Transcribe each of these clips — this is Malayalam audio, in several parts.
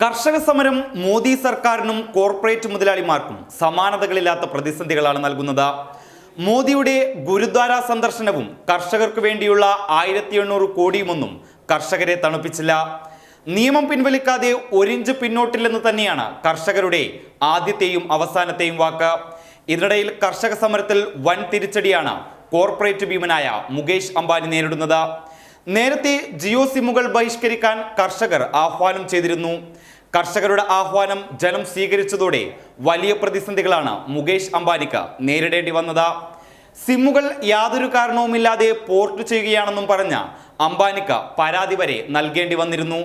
കർഷക സമരം മോദി സർക്കാരിനും കോർപ്പറേറ്റ് മുതലാളിമാർക്കും സമാനതകളില്ലാത്ത പ്രതിസന്ധികളാണ് നൽകുന്നത്. മോദിയുടെ ഗുരുദ്വാര സന്ദർശനവും കർഷകർക്ക് വേണ്ടിയുള്ള ആയിരത്തി എണ്ണൂറ് കോടിയുമൊന്നും കർഷകരെ തണുപ്പിച്ചില്ല. നിയമം പിൻവലിക്കാതെ ഒരിഞ്ച് പിന്നോട്ടില്ലെന്ന് തന്നെയാണ് കർഷകരുടെ ആദ്യത്തെയും അവസാനത്തെയും വാക്ക്. ഇതിനിടയിൽ കർഷക സമരത്തിൽ വൻ തിരിച്ചടിയാണ് കോർപ്പറേറ്റ് ഭീമനായ മുകേഷ് അംബാനി നേരിടുന്നത്. നേരത്തെ ജിയോ സിമ്മുകൾ ബഹിഷ്കരിക്കാൻ കർഷകർ ആഹ്വാനം ചെയ്തിരുന്നു. കർഷകരുടെ ആഹ്വാനം ജനം സ്വീകരിച്ചതോടെ വലിയ പ്രതിസന്ധികളാണ് മുകേഷ് അംബാനിക്ക് നേരിടേണ്ടി വന്നത്. സിമ്മുകൾ യാതൊരു കാരണവുമില്ലാതെ പോർട്ട് ചെയ്യുകയാണെന്നും പറഞ്ഞ അംബാനിക്ക് പരാതി വരെ നൽകേണ്ടി വന്നിരുന്നു.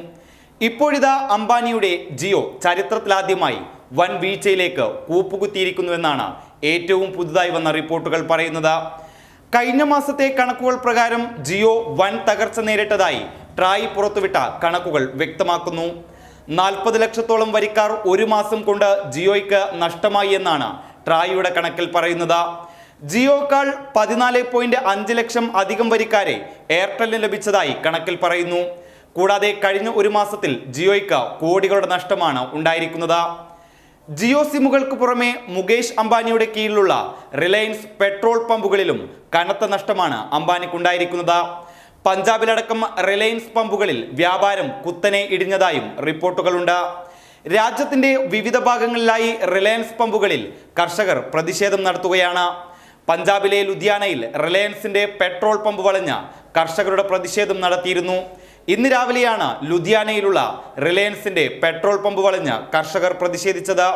ഇപ്പോഴിതാ അംബാനിയുടെ ജിയോ ചരിത്രത്തിലാദ്യമായി വൻ വീഴ്ചയിലേക്ക് കൂപ്പുകുത്തിയിരിക്കുന്നുവെന്നാണ് ഏറ്റവും പുതുതായി വന്ന റിപ്പോർട്ടുകൾ പറയുന്നത്. കഴിഞ്ഞ മാസത്തെ കണക്കുകൾ പ്രകാരം ജിയോ വൻ തകർച്ച നേരിട്ടതായി ട്രായ് പുറത്തുവിട്ട കണക്കുകൾ വ്യക്തമാക്കുന്നു. നാൽപ്പത് ലക്ഷത്തോളം വരിക്കാർ ഒരു മാസം കൊണ്ട് ജിയോയ്ക്ക് നഷ്ടമായി എന്നാണ് ട്രായിയുടെ കണക്കിൽ പറയുന്നത്. ജിയോക്കാൾ പതിനാല് പോയിന്റ് അഞ്ച് ലക്ഷം അധികം വരിക്കാരെ എയർടെല്ലിന് ലഭിച്ചതായി കണക്കിൽ പറയുന്നു. കൂടാതെ കഴിഞ്ഞ ഒരു മാസത്തിൽ ജിയോയ്ക്ക് കോടികളുടെ നഷ്ടമാണ് ഉണ്ടായിരിക്കുന്നത്. ജിയോ സിമ്മുകൾക്ക് പുറമെ മുകേഷ് അംബാനിയുടെ കീഴിലുള്ള റിലയൻസ് പെട്രോൾ പമ്പുകളിലും കനത്ത നഷ്ടമാണ് അംബാനിക്കുണ്ടായിരിക്കുന്നത്. പഞ്ചാബിലടക്കം റിലയൻസ് പമ്പുകളിൽ വ്യാപാരം കുത്തനെ ഇടിഞ്ഞതായും റിപ്പോർട്ടുകളുണ്ട്. രാജ്യത്തിന്റെ വിവിധ ഭാഗങ്ങളിലായി റിലയൻസ് പമ്പുകളിൽ കർഷകർ പ്രതിഷേധം നടത്തുകയാണ്. പഞ്ചാബിലെ ലുധിയാനയിൽ റിലയൻസിന്റെ പെട്രോൾ പമ്പ് വളഞ്ഞ കർഷകരുടെ പ്രതിഷേധം നടത്തിയിരുന്നു. ഇന്ന് രാവിലെയാണ് ലുധിയാനയിലുള്ള റിലയൻസിന്റെ പെട്രോൾ പമ്പ് വളഞ്ഞ് കർഷകർ പ്രതിഷേധിച്ചത്.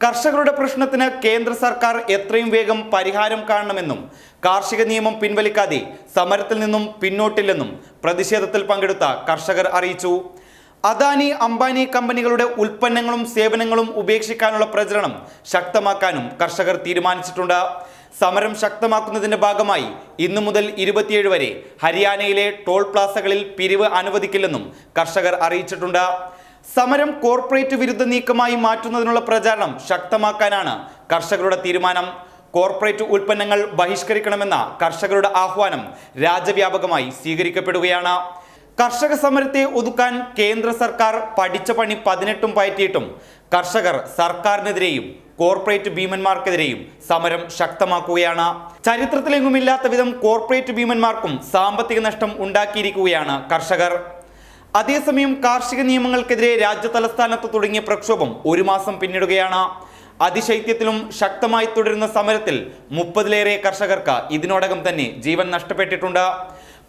കർഷകരുടെ പ്രശ്നത്തിന് കേന്ദ്ര സർക്കാർ എത്രയും വേഗം പരിഹാരം കാണണമെന്നും കാർഷിക നിയമം പിൻവലിക്കാതെ സമരത്തിൽ നിന്നും പിന്നോട്ടില്ലെന്നും പ്രതിഷേധത്തിൽ പങ്കെടുത്ത കർഷകർ അറിയിച്ചു. അദാനി അംബാനി കമ്പനികളുടെ ഉൽപ്പന്നങ്ങളും സേവനങ്ങളും ഉപേക്ഷിക്കാനുള്ള പ്രചരണം ശക്തമാക്കാനും കർഷകർ തീരുമാനിച്ചിട്ടുണ്ട്. സമരം ശക്തമാക്കുന്നതിന്റെ ഭാഗമായി ഇന്നു മുതൽ ഇരുപത്തിയേഴ് വരെ ഹരിയാനയിലെ ടോൾ പ്ലാസകളിൽ പിരിവ് അനുവദിക്കില്ലെന്നും കർഷകർ അറിയിച്ചിട്ടുണ്ട്. സമരം കോർപ്പറേറ്റ് വിരുദ്ധ നീക്കമായി മാറ്റുന്നതിനുള്ള പ്രചാരണം ശക്തമാക്കാനാണ് കർഷകരുടെ തീരുമാനം. കോർപ്പറേറ്റ് ഉൽപ്പന്നങ്ങൾ ബഹിഷ്കരിക്കണമെന്ന കർഷകരുടെ ആഹ്വാനം രാജ്യവ്യാപകമായി സ്വീകരിക്കപ്പെടുകയാണ്. കർഷക സമരത്തെ ഒതുക്കാൻ കേന്ദ്ര സർക്കാർ പഠിച്ച പണി പതിനെട്ടും പയറ്റിയിട്ടും കർഷകർ സർക്കാരിനെതിരെയും കോർപ്പറേറ്റ് ഭീമന്മാർക്കെതിരെയും സമരം ശക്തമാക്കുകയാണ്. ചരിത്രത്തിലെങ്ങുമില്ലാത്ത വിധം കോർപ്പറേറ്റ് ഭീമന്മാർക്കും സാമ്പത്തിക നഷ്ടം ഉണ്ടാക്കിയിരിക്കുകയാണ് കർഷകർ. അതേസമയം കാർഷിക നിയമങ്ങൾക്കെതിരെ രാജ്യ തലസ്ഥാനത്ത് തുടങ്ങിയ പ്രക്ഷോഭം ഒരു മാസം പിന്നിടുകയാണ്. അതിശൈത്യത്തിലും ശക്തമായി തുടരുന്ന സമരത്തിൽ മുപ്പതിലേറെ കർഷകർക്ക് ഇതിനോടകം തന്നെ ജീവൻ നഷ്ടപ്പെട്ടിട്ടുണ്ട്.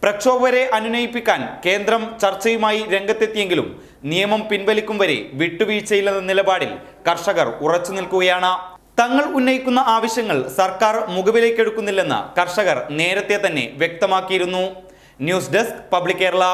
പ്രക്ഷോഭകരെ അനുനയിപ്പിക്കാൻ കേന്ദ്രം ചർച്ചയുമായി രംഗത്തെത്തിയെങ്കിലും നിയമം പിൻവലിക്കും വരെ വിട്ടുവീഴ്ചയില്ലെന്ന നിലപാടിൽ കർഷകർ ഉറച്ചു നിൽക്കുകയാണ്. തങ്ങൾ ഉന്നയിക്കുന്ന ആവശ്യങ്ങൾ സർക്കാർ മുഖവിലേക്കെടുക്കുന്നില്ലെന്ന് കർഷകർ നേരത്തെ തന്നെ വ്യക്തമാക്കിയിരുന്നു. News desk public Kerala.